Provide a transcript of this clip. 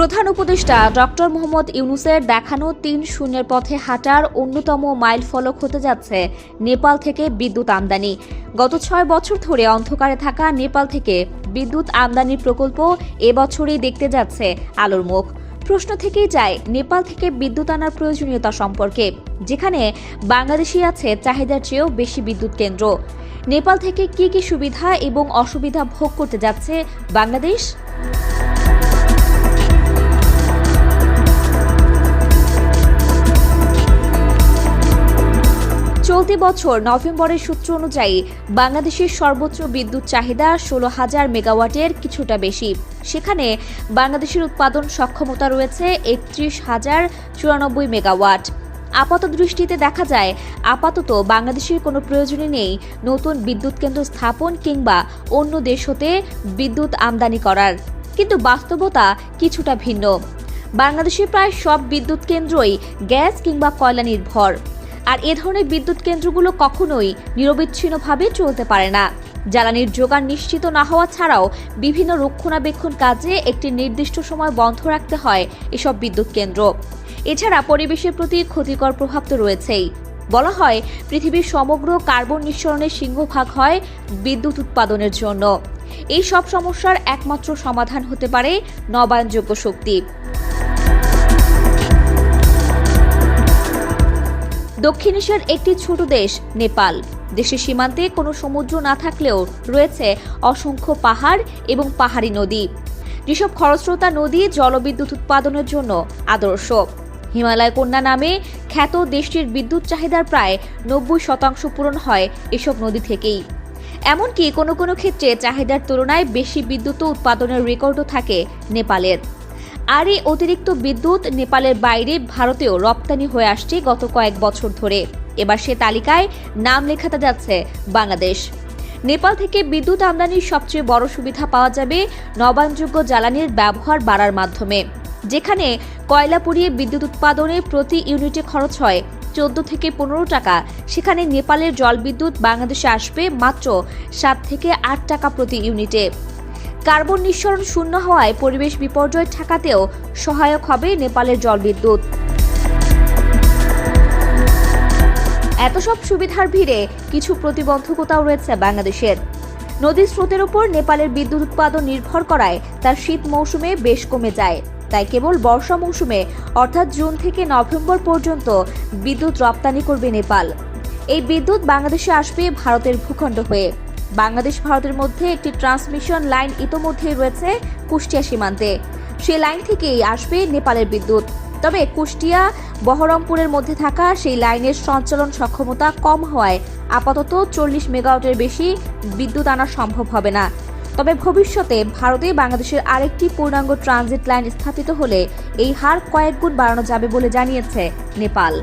প্রধান উপদেষ্টা ডক্টর মোহাম্মদ ইউনুসের দেখানো তিন শূন্যের পথে হাঁটার অন্যতম মাইল ফলক হতে যাচ্ছে নেপাল থেকে বিদ্যুৎ আমদানি। গত ছয় বছর ধরে অন্ধকারে থাকা নেপাল থেকে বিদ্যুৎ আমদানির প্রকল্প এবছরই দেখতে যাচ্ছে আলোর মুখ। প্রশ্ন থেকেই যায়, নেপাল থেকে বিদ্যুৎ আনার প্রয়োজনীয়তা সম্পর্কে, যেখানে বাংলাদেশে আছে চাহিদার চেয়েও বেশি বিদ্যুৎ কেন্দ্র। নেপাল থেকে কি কি সুবিধা এবং অসুবিধা ভোগ করতে যাচ্ছে বাংলাদেশ? বছর নভেম্বরের সূত্র অনুযায়ী বাংলাদেশের সর্বোচ্চ বিদ্যুৎ চাহিদা ষোলো হাজার মেগাওয়াটের কিছুটা বেশি। সেখানে বাংলাদেশের উৎপাদন সক্ষমতা রয়েছে একত্রিশ হাজার চুরানব্বই মেগাওয়াট। আপাত দৃষ্টিতে দেখা যায়, আপাতত বাংলাদেশের কোনো প্রয়োজনই নেই নতুন বিদ্যুৎ কেন্দ্র স্থাপন কিংবা অন্য দেশ হতে বিদ্যুৎ আমদানি করার। কিন্তু বাস্তবতা কিছুটা ভিন্ন। বাংলাদেশের প্রায় সব বিদ্যুৎ কেন্দ্রই গ্যাস কিংবা কয়লা নির্ভর। আর এ ধরনের বিদ্যুৎ কেন্দ্রগুলো কখনোই নিরবিচ্ছিন্নভাবে চলতে পারে না। জ্বালানির যোগান নিশ্চিত না হওয়া ছাড়াও বিভিন্ন রক্ষণাবেক্ষণ কাজে একটি নির্দিষ্ট সময় বন্ধ রাখতে হয় এসব বিদ্যুৎ কেন্দ্র। এছাড়া পরিবেশের প্রতি ক্ষতিকর প্রভাব তো রয়েছেই। বলা হয়, পৃথিবীর সমগ্র কার্বন নিঃসরণের সিংহভাগ হয় বিদ্যুৎ উৎপাদনের জন্য। এই সব সমস্যার একমাত্র সমাধান হতে পারে নবায়নযোগ্য শক্তি। দক্ষিণ এশিয়ার একটি ছোট দেশ, নেপাল। দেশের সীমান্তে কোনো সমুদ্র না থাকলেও রয়েছে অসংখ্য পাহাড় এবং পাহাড়ি নদী। যেসব খরস্রোতা নদী জলবিদ্যুৎ উৎপাদনের জন্য আদর্শ। হিমালয় কন্যা নামে খ্যাত দেশটির বিদ্যুৎ চাহিদার প্রায় নব্বই শতাংশ পূরণ হয় এসব নদী থেকেই। এমনকি কোনো কোনো ক্ষেত্রে চাহিদার তুলনায় বেশি বিদ্যুৎ উৎপাদনের রেকর্ডও থাকে নেপালের। আর এই অতিরিক্ত বিদ্যুৎ নেপালের বাইরে ভারতেও রপ্তানি হয়ে আসছে গত কয়েক বছর ধরে। এবার সে তালিকায় নাম লেখাতে যাচ্ছে বাংলাদেশ। নেপাল থেকে বিদ্যুৎ আমদানির সবচেয়ে বড় সুবিধা পাওয়া যাবে নবায়নযোগ্য জ্বালানির ব্যবহার বাড়ার মাধ্যমে, যেখানে কয়লা পুড়িয়ে বিদ্যুৎ উৎপাদনে প্রতি ইউনিটে খরচ হয় চোদ্দ থেকে পনেরো টাকা। সেখানে নেপালের জলবিদ্যুৎ বাংলাদেশে আসবে মাত্র সাত থেকে আট টাকা প্রতি ইউনিটে। কার্বন নিঃসরণ শূন্য হওয়ায় পরিবেশ বিপর্যয় ঠেকাতেও সহায়ক হবে নেপালের জলবিদ্যুৎ। এত সব সুবিধার ভিড়ে কিছু প্রতিবন্ধকতাও রয়েছে বাংলাদেশের। নদীর স্রোতের উপর নেপালের বিদ্যুৎ উৎপাদন নির্ভর করায় তার শীত মৌসুমে বেশ কমে যায়। তাই কেবল বর্ষা মৌসুমে, অর্থাৎ জুন থেকে নভেম্বর পর্যন্ত বিদ্যুৎ রপ্তানি করবে নেপাল। এই বিদ্যুৎ বাংলাদেশে আসবে ভারতের ভূখণ্ড হয়ে। বাংলাদেশ, ভারতের মধ্যে একটি ট্রান্সমিশন লাইন ইতোমধ্যেই রয়েছে কুষ্টিয়া সীমান্তে। সেই লাইন থেকেই আসবে নেপালের বিদ্যুৎ। তবে কুষ্টিয়া, বহরমপুরের মধ্যে থাকা সেই লাইনের সঞ্চালন সক্ষমতা কম হওয়ায় আপাতত চল্লিশ মেগাওয়াটের বেশি বিদ্যুৎ আনা সম্ভব হবে না। তবে ভবিষ্যতে ভারতে বাংলাদেশের আরেকটি পূর্ণাঙ্গ ট্রানজিট লাইন স্থাপিত হলে এই হার কয়েক গুণ বাড়ানো যাবে বলে জানিয়েছে নেপাল।